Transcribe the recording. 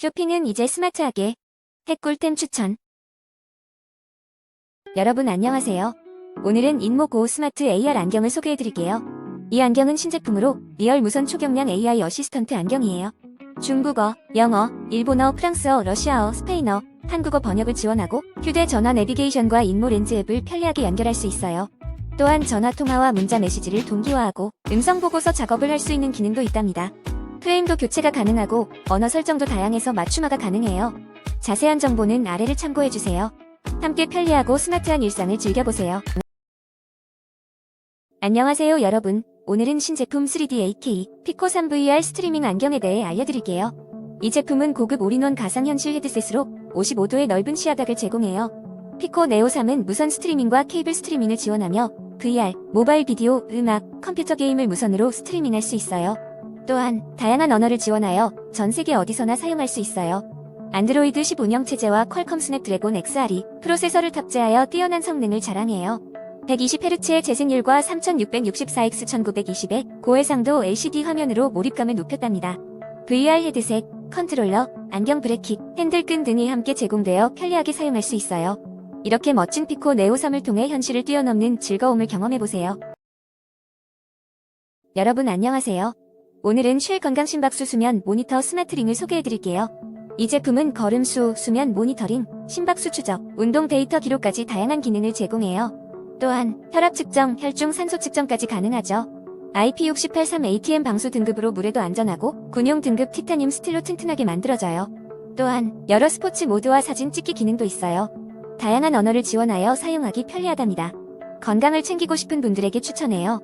쇼핑은 이제 스마트하게. 핵꿀템 추천. 여러분 안녕하세요. 오늘은 인모고 스마트 AR 안경을 소개해드릴게요. 이 안경은 신제품으로 리얼 무선 초경량 AI 어시스턴트 안경이에요. 중국어, 영어, 일본어, 프랑스어, 러시아어, 스페인어, 한국어 번역을 지원하고 휴대전화 내비게이션과 인모 렌즈 앱을 편리하게 연결할 수 있어요. 또한 전화 통화와 문자 메시지를 동기화하고 음성 보고서 작업을 할 수 있는 기능도 있답니다. 프레임도 교체가 가능하고 언어 설정도 다양해서 맞춤화가 가능해요. 자세한 정보는 아래를 참고해주세요. 함께 편리하고 스마트한 일상을 즐겨보세요. 안녕하세요 여러분. 오늘은 신제품 3D AK 피코 3VR 스트리밍 안경에 대해 알려드릴게요. 이 제품은 고급 올인원 가상현실 헤드셋으로 55도의 넓은 시야각을 제공해요. 피코 네오 3은 무선 스트리밍과 케이블 스트리밍을 지원하며 VR, 모바일 비디오, 음악, 컴퓨터 게임을 무선으로 스트리밍할 수 있어요. 또한 다양한 언어를 지원하여 전 세계 어디서나 사용할 수 있어요. 안드로이드 10 운영 체제와 퀄컴 스냅드래곤 XR이 프로세서를 탑재하여 뛰어난 성능을 자랑해요. 120Hz의 재생률과 3664x1920의 고해상도 LCD 화면으로 몰입감을 높였답니다. VR 헤드셋, 컨트롤러, 안경 브레킷, 핸들끈 등이 함께 제공되어 편리하게 사용할 수 있어요. 이렇게 멋진 피코 네오 3을 통해 현실을 뛰어넘는 즐거움을 경험해보세요. 여러분 안녕하세요. 오늘은 쉘 건강 심박수 수면 모니터 스마트링을 소개해드릴게요. 이 제품은 걸음수, 수면 모니터링, 심박수 추적, 운동 데이터 기록까지 다양한 기능을 제공해요. 또한 혈압 측정, 혈중 산소 측정까지 가능하죠. IP68 3ATM 방수 등급으로 물에도 안전하고 군용 등급 티타늄 스틸로 튼튼하게 만들어져요. 또한 여러 스포츠 모드와 사진 찍기 기능도 있어요. 다양한 언어를 지원하여 사용하기 편리하답니다. 건강을 챙기고 싶은 분들에게 추천해요.